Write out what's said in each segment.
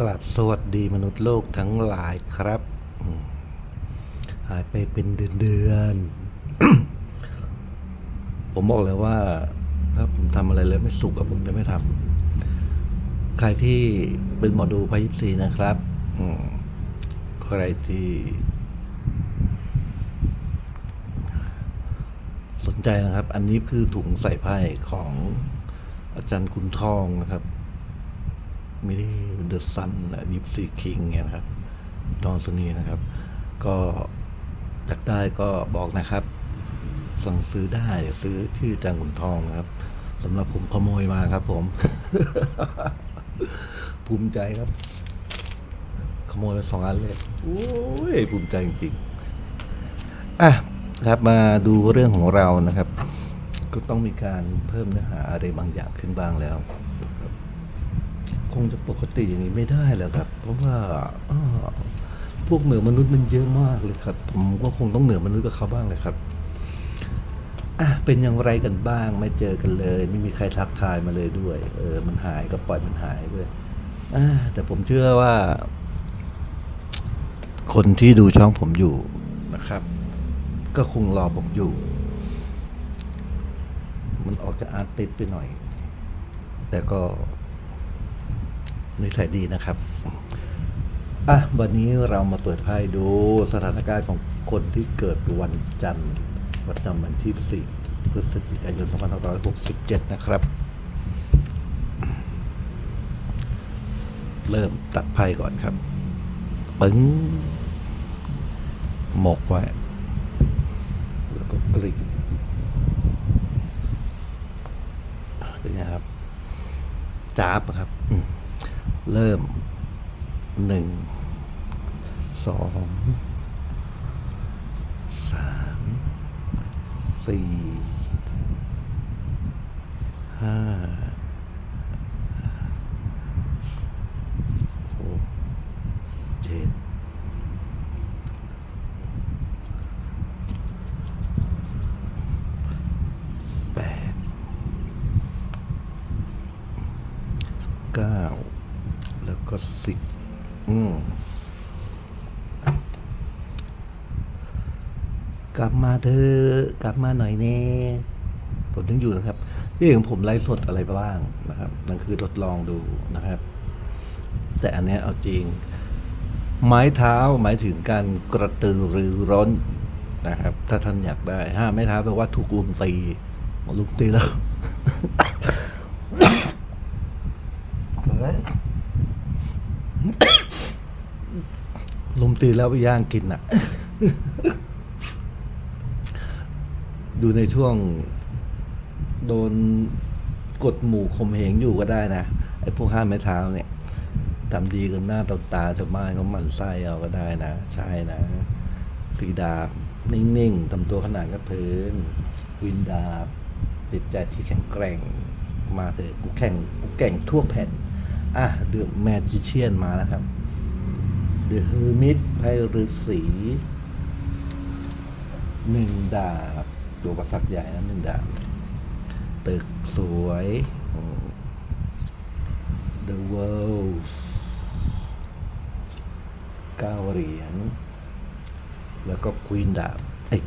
กลับสวัสดีมนุษย์โลกทั้งหลายครับ หายไปเป็นเดือนเดือนๆผมบอกเลยว่าถ้าผมทำอะไรแล้วไม่สุกอะผมจะไม่ทำใครที่เป็นหมอดูพายิปซีนะครับอืมใครที่สนใจนะครับ อันนี้คือถุงใส่ไพ่ของอาจารย์คุณทองนะครับไม่ได้เดอะซันยิปซีคิงเนี่ยนะครับทองสนีนะครับ ก็อยากได้ก็บอกนะครับ สั่งซื้อได้ซื้อที่อจารย์ขุนทองนะครับสำหรับผมขโมยมาครับ ผม ภูมิใจครับ ขโมยไปสองอันเลยโอ้ยภูมิใจจริงๆอะครับมาดูเรื่องของเรานะครับ ก็ต้องมีการเพิ่มเนื้อหาอะไรบางอย่างขึ้นบ้างแล้วครับ คงจะปกติอย่างนี้ไม่ได้แล้วครับ เพราะว่าพวกเหนือมนุษย์มันเยอะมากเลยครับ ผมก็คงต้องเหนือมนุษย์กับเขาบ้างเลยครับอะเป็นอย่างไรกันบ้างไม่เจอกันเลย ไม่มีใครทักทายมาเลยด้วย เออ มันหายก็ปล่อยมันหายด้วยอ่าแต่ผมเชื่อว่า คนที่ดูช่องผมอยู่นะครับ ก็คงรอผมอยู่ มันออกจะอาร์ติสไปหน่อย แต่ก็ นิสัยดีนะครับอะวันนี้เรามาเปิดไพ่ดูสถานการณ์ของคนที่เกิดวันจันทร์ประจำวันที่ 4 พฤศจิกายน 2567 นะครับ เริ่มตัดไพ่ก่อนครับปึ้งหมกไว้ แล้วก็กรีดเป็นไงครับจ้าบครับ อืม เริ่มหนึ่งสองสามสี่ห้าหกเจ็ด แปด เก้า แล้วก็สิบอืม กลับมาเธอะกลับมาหน่อยเน่ผมยังอยู่นะครับที่ของผมไลฟ์สดอะไรบ้างนะครับนั่นคือทดลองดูนะครับ แต่อันนี้เอาจริง ไม้เท้าหมายถึงการกระตือรือร้นนะครับ ถ้าท่านอยากได้ห้าไม้เท้าแปลว่าถูกลุมตีลุมตีแล้ว เฮ้ย ลุมตีแล้วไปย่างกินอะดูในช่วงโดนกดหมู่ข่มเหงอยู่ก็ได้นะ ไอ้พวกห้ามไม้เท้าเนี่ยทำดีกันหน้าตาตาชาวบ้านเขาหมั่นไส้เอาก็ได้นะ ใช่นะสีดาบ นิ่งๆทำตัวขนาดกับพื้นวินดาบจิตใจที่แข็งแกร่งมาเถอะกูแข่งกูแก่งทั่วแผ่น อะเดือแมจิเชียนมาแล้วครับ เดอะเฮอร์มิตไพ่ฤาษีหนึ่งดาบตัวประสักใหญ่นะหนึ่งดาบตึกสวย The World เก้าเหรียญ แล้วก็ควีนดาบไอ้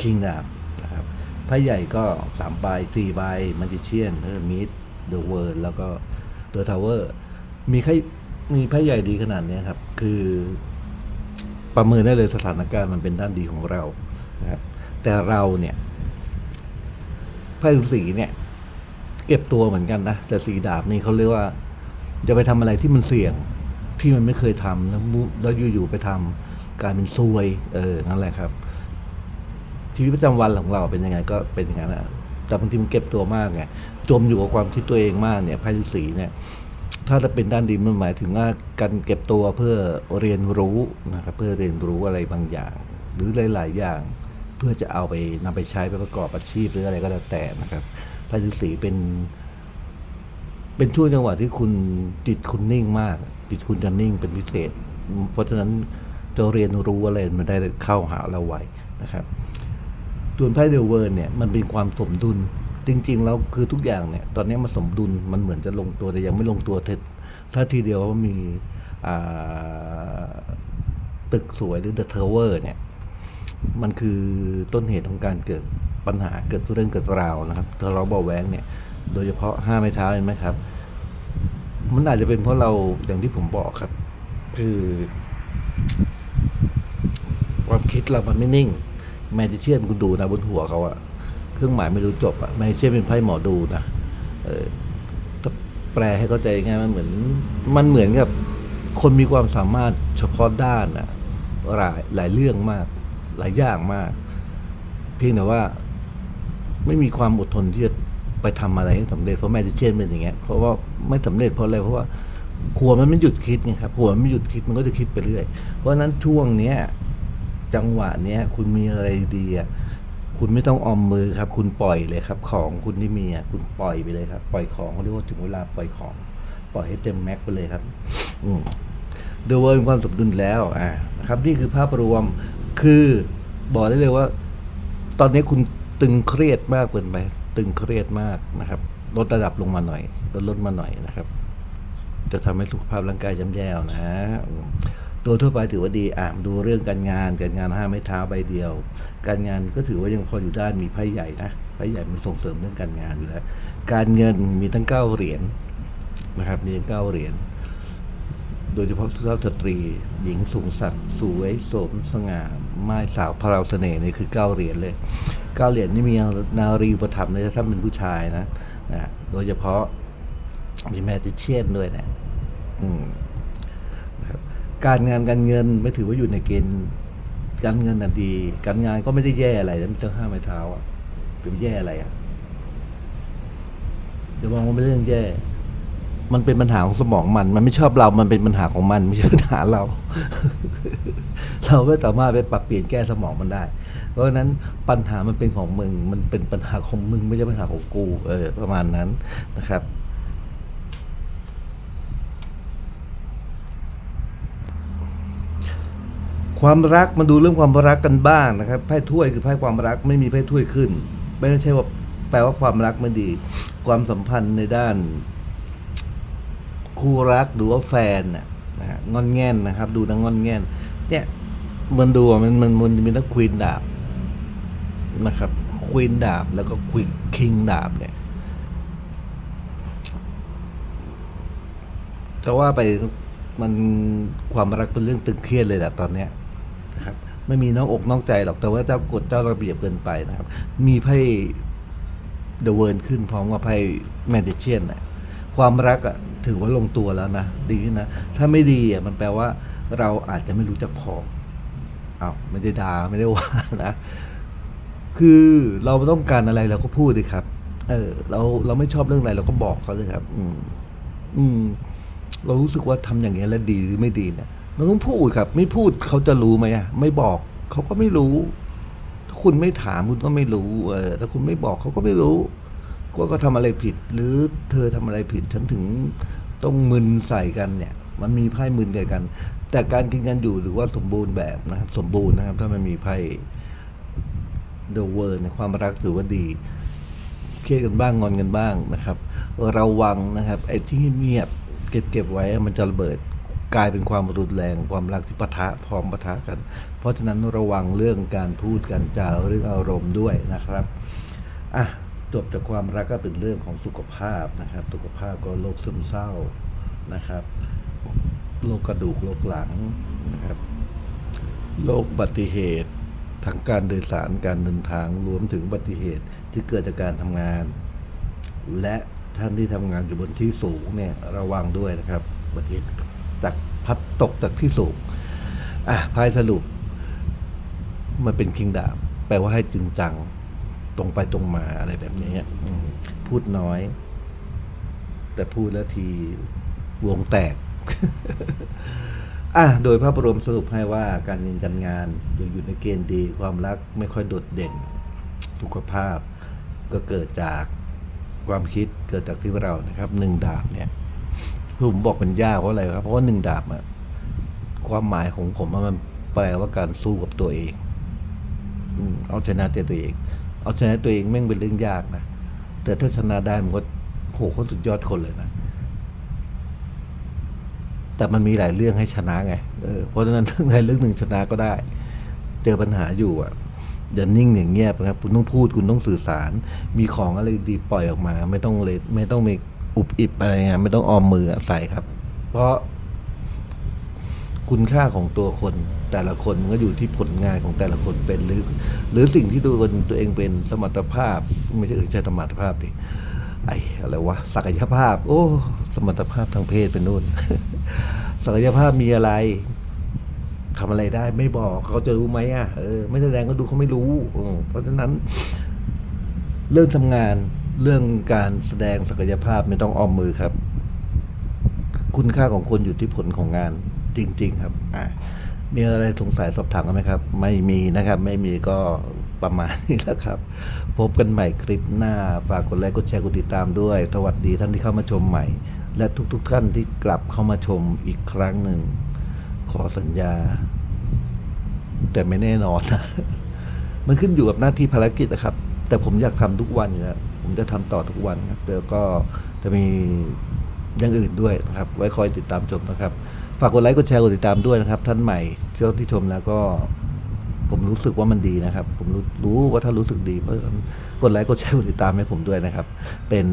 คิงดาบนะครับไพ่ใหญ่ก็สามใบสี่ใบมันจิเชียนเฮอร์มิตเดอะเวิร์แล้วก็เดอะทาวเวอร์มีใค มีพ่ใหญ่ดีขนาดนี้ครับ คือประเมินได้เลยสถานการณ์มันเป็นด้านดีของเรานะครับ แต่เราเนี่ยไพ่สีเนี่ย เก็บตัวเหมือนกันนะแต่สีดาบนี่เขาเรียกว่าจะไปทำอะไรที่มันเสี่ยงที่มันไม่เคยทำแล้วมุแล้วอยู่ๆไปทำกลายเป็นซวย เออนั่นแหละครับ ชีวิตประจำวันของเราเป็นยังไงก็เป็นอย่างนั้นนะแต่บางทีมันเก็บตัวมากไงจมอยู่กับความคิดตัวเองมากเนี่ยไพ่ฤาษีเนี่ย ถ้าจะเป็นด้านดีมันหมายถึงว่าการเก็บตัวเพื่อเรียนรู้นะครับเพื่อเรียนรู้อะไรบางอย่าง หรือหลาย ๆ อย่าง เพื่อจะเอาไปนำไปใช้ไปประกอบอาชีพหรืออะไรก็แล้วแต่นะครับไพ่ฤาษีเป็น เป็นช่วงจังหวะที่คุณจิตคุณนิ่งมาก จิตคุณจะนิ่งเป็นพิเศษ เพราะฉะนั้นจะเรียนรู้อะไรมันได้เข้าหาเราไวนะครับส่วนไพ่เดลเวิร์นเนี่ยมันเป็นความสมดุล จริงๆแล้วคือทุกอย่างเนี่ยตอนนี้มันสมดุลมันเหมือนจะลงตัวแต่ยังไม่ลงตัวถ้าทีเดียวว่ามีตึกสวยหรือ The Tower เนี่ยมันคือต้นเหตุของการเกิดปัญหาเกิดเรื่องเกิดราวนะครับทะเลาะเบาแวงเนี่ย โดยเฉพาะห้าไม้เท้าเห็นไหมครับ มันอาจจะเป็นเพราะเราอย่างที่ผมบอกครับ คือความคิดเรามันไม่นิ่ง แมจิเชียนคุณดูนะบนหัวเขาอะ เครื่องหมายไม่รู้จบอะแมจิเชียนเป็นไพ่หมอดูนะเออแปลให้เข้าใจง่ายมันเหมือน มันเหมือนกับคนมีความสามารถเฉพาะด้านอะหลายหลายเรื่องมาก หลายอย่างมาก เพียงแต่ว่าไม่มีความอดทนที่จะไปทำอะไรให้สำเร็จเพราะแมจิเชนเป็นอย่างเงี้ยเพราะว่าไม่สำเร็จเพราะอะไรเพราะว่าหัวมันไม่หยุดคิดไงครับหัวมันไม่หยุดคิดมันก็จะคิดไปเรื่อย เพราะฉะนั้นช่วงเนี้ยจังหวะเนี้ยคุณมีอะไรดีอะ คุณไม่ต้องออมมือครับ คุณปล่อยเลยครับ ของคุณที่มีอะคุณปล่อยไปเลยครับ ปล่อยของเขาเรียกว่าถึงเวลาปล่อยของ ปล่อยให้เต็มแม็กซ์ไปเลยครับ อืมดูว่ามีความสมดุลแล้วอ่านะครับ นี่คือภาพรวมคือบอกได้เลยว่า ตอนนี้คุณตึงเครียดมากเกินไป ตึงเครียดมากนะครับ ลดระดับลงมาหน่อย ลดลดมาหน่อยนะครับ จะทำให้สุขภาพร่างกายย่ำแย่นะ โดยทั่วไปถือว่าดีอ่าดูเรื่องการงานการงานห้าไม้เท้าใบเดียว การงานก็ถือว่ายังพออยู่ได้มีไพ่ใหญ่นะไพ่ใหญ่มันส่งเสริมเรื่องการงานอยู่แล้ว การเงินมีทั้งเก้าเหรียญนะครับมีทั้งเก้าเหรียญโดยเฉพาะสุภาพสตรี หญิงสูงสักสวยสมสง่าไม้สาวพราวเสน่ห์นี่คือเก้าเหรียญเลยเก้าเหรียญนี่มีนารีอุประถมภ์เลยถ้าเป็นผู้ชายนะนะโดยเฉพาะมีแมจิเชียนด้วยนะอืมนะครับ การงานการเงินไม่ถือว่าอยู่ในเกณฑ์การเงินน่ะดี การงานก็ไม่ได้แย่อะไรแต่มันต้องห้ามไม้เท้าอะเป็นแย่อะไรอะเดี๋ยวมองว่าเป็นเรื่องแย่ มันเป็นปัญหาของสมองมัน มันไม่ชอบเรา มันเป็นปัญหาของมัน ไม่ใช่ปัญหาเรา เราไม่สามารถไปปรับเปลี่ยนแก้สมองมันได้ เพราะฉะนั้นปัญหามันเป็นของมึง มันเป็นปัญหาของมึง ไม่ใช่ปัญหาของกู เออ ประมาณนั้นนะครับ ความรักมาดูเรื่องความรักกันบ้างนะครับไพ่ถ้วยคือไพ่ความรักไม่มีไพ่ถ้วยขึ้น ไม่ใช่ว่าแปลว่าความรักไม่ดี ความสัมพันธ์ในด้าน คู่รักหรือว่าแฟนน่ะนะฮะงอนแง่นนะครับ ดูนะงอนแง่น เนี่ยมันดูมันมันมันมีทั้งควีนดาบนะครับควีนดาบแล้วก็ควีนคิงดาบเนี่ยจะว่าไปมันความรักเป็นเรื่องตึงเครียดเลยแหละตอนเนี้ย นะครับไม่มีน้องอกน้องใจหรอกแต่ว่าเจ้ากฎเจ้าระเบียบเกินไปนะครับ มีไพ่เดอะเวิร์นขึ้นพร้อมกับไพ่แมดเชียนน่ะความรักอะถือว่าลงตัวแล้วนะดีนะถ้าไม่ดีอะมันแปลว่า เราอาจจะไม่รู้จักพอเอาวไม่ได้ดา่าไม่ได้ว่านะคือเราต้องการอะไรเราก็พูดดิครับ เออ เราเราไม่ชอบเรื่องอะไรเราก็บอกเขาเลยครับ อืม อืม เรารู้สึกว่าทำอย่างนี้ยแล้วดีหรือไม่ดีเนี่ย เราต้องพูดครับ ไม่พูดเขาจะรู้ไหมอะไม่บอกเขาก็ไม่รู้ ถ้าคุณไม่ถามคุณก็ไม่รู้ เออถ้าคุณไม่บอกเขาก็ไม่รู้ว่าก็ทำอะไรผิด หรือเธอทำอะไรผิดฉันถึงต้องมึนใส่กันเนี่ย มันมีไพ่มึนเดียวกัน แต่การกินกันอยู่หรือว่าสมบูรณ์แบบนะครับ สมบูรณ์นะครับ ถ้ามันมีไพ่เดอะเวิร์ในความรักถือว่าดีเครียดกันบ้างงอนกันบ้างนะครับ ระวังนะครับไอ้ที่เงียบเก็บเก็บไว้มันจะระเบิด กลายเป็นความรุนแรงความรักที่ปะทะพร้อมปะทะกัน เพราะฉะนั้นระวังเรื่องการพูดกันจาเรื่องอารมณ์ด้วยนะครับอะจบจากความรักก็เป็นเรื่องของสุขภาพนะครับ สุขภาพก็โรคซึมเศร้านะครับโรคกระดูกโรคหลังนะครับโรคอุบัติเหตุทางการโดยสารการเดินทางรวมถึงอุบัติเหตุที่เกิดจากการทำงาน และท่านที่ทำงานอยู่บนที่สูงเนี่ยระวังด้วยนะครับอุบัติเหตุ จากพัดตกจากที่สูงอะพายสรุป มันเป็นคิงดาบแปลว่าให้จริงจัง ตรงไปตรงมาอะไรแบบนี้พูดน้อย แต่พูดแล้วทีวงแตกอะโดยภาพรวมสรุปให้ว่าการเงินการงานยังอยู่ในเกณฑ์ดี ความรักไม่ค่อยโดดเด่น สุขภาพก็เกิดจากความคิดเกิดจากที่เรานะครับหนึ่งดาบเนี่ย คือผมบอกเป็นยากเพราะอะไรครับ เพราะว่าหนึ่งดาบอะความหมายของผมมันแปลว่าการสู้กับตัวเองอืเอาชนะตัวเอง เอาชนะตัวเองแม่งเป็นเรื่องยากนะแต่ถ้าชนะได้มันก็โหเขาสุดยอดคนเลยนะแต่มันมีหลายเรื่องให้ชนะไงเออเพราะฉะนั้นเรื่องใดเรื่องหนึ่งชนะก็ได้ เจอปัญหาอยู่อะอย่านิ่งอย่างเงียบนะครับคุณต้องพูดคุณต้องสื่อสาร มีของอะไรดีปล่อยออกมา ไม่ต้องเลไม่ต้องมี อุบอิบอะไรเงี้ยไม่ต้องออมมือใส่ครับ เพราะ คุณค่าของตัวคน แต่ละคนก็อยู่ที่ผลงานของแต่ละคนเป็นหรือ หรือสิ่งที่ตัวคนตัวเองเป็นสมรรถภาพ ไม่ใช่ใช่สมรรถภาพดิไอ้อะไรวะศักยภาพ โอ้ สมรรถภาพทางเพศเป็นนู่นศักยภาพมีอะไรทำอะไรได้ไม่บอกเขาจะรู้ไหมอะเออไม่แสดงก็ดูเขาไม่รู้เพราะฉะนั้น เรื่องทำงาน เรื่องการแสดงศักยภาพไม่ต้องออมมือครับ คุณค่าของคนอยู่ที่ผลของงานจริง ๆ ครับอ่ามีอะไรสงสัยสอบถามกันไหมครับ ไม่มีนะครับ ไม่มีก็ประมาณนี้แล้วครับ พบกันใหม่คลิปหน้า ฝากกดไลค์กดแชร์กดติดตามด้วย สวัสดีท่านที่เข้ามาชมใหม่ และทุกๆท่านที่กลับเข้ามาชมอีกครั้งหนึ่ง ขอสัญญา แต่ไม่แน่นอนนะ มันขึ้นอยู่กับหน้าที่ภารกิจนะครับ แต่ผมอยากทำทุกวันอยู่แล้ว ผมจะทำต่อทุกวันครับแล้วก็จะมีอย่างอื่นด้วยนะครับ ไว้คอยติดตามชมนะครับ ฝากกดไลค์กดแชร์กดติดตามด้วยนะครับ ท่านใหม่เจ้าที่ชมแล้วก็ผมรู้สึกว่ามันดีนะครับ ผมรู้รู้ว่าถ้ารู้สึกดีเพราะกดไลค์กดแชร์กดติดตามให้ผมด้วยนะครับ เป็น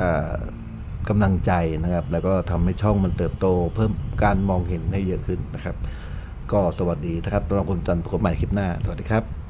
อ่ากำลังใจนะครับ แล้วก็ทำให้ช่องมันเติบโต เพิ่มการมองเห็นให้เยอะขึ้นนะครับ ก็สวัสดีนะครับตอนรับคนจันทร์พบกันใหม่คลิปหน้า สวัสดีครับ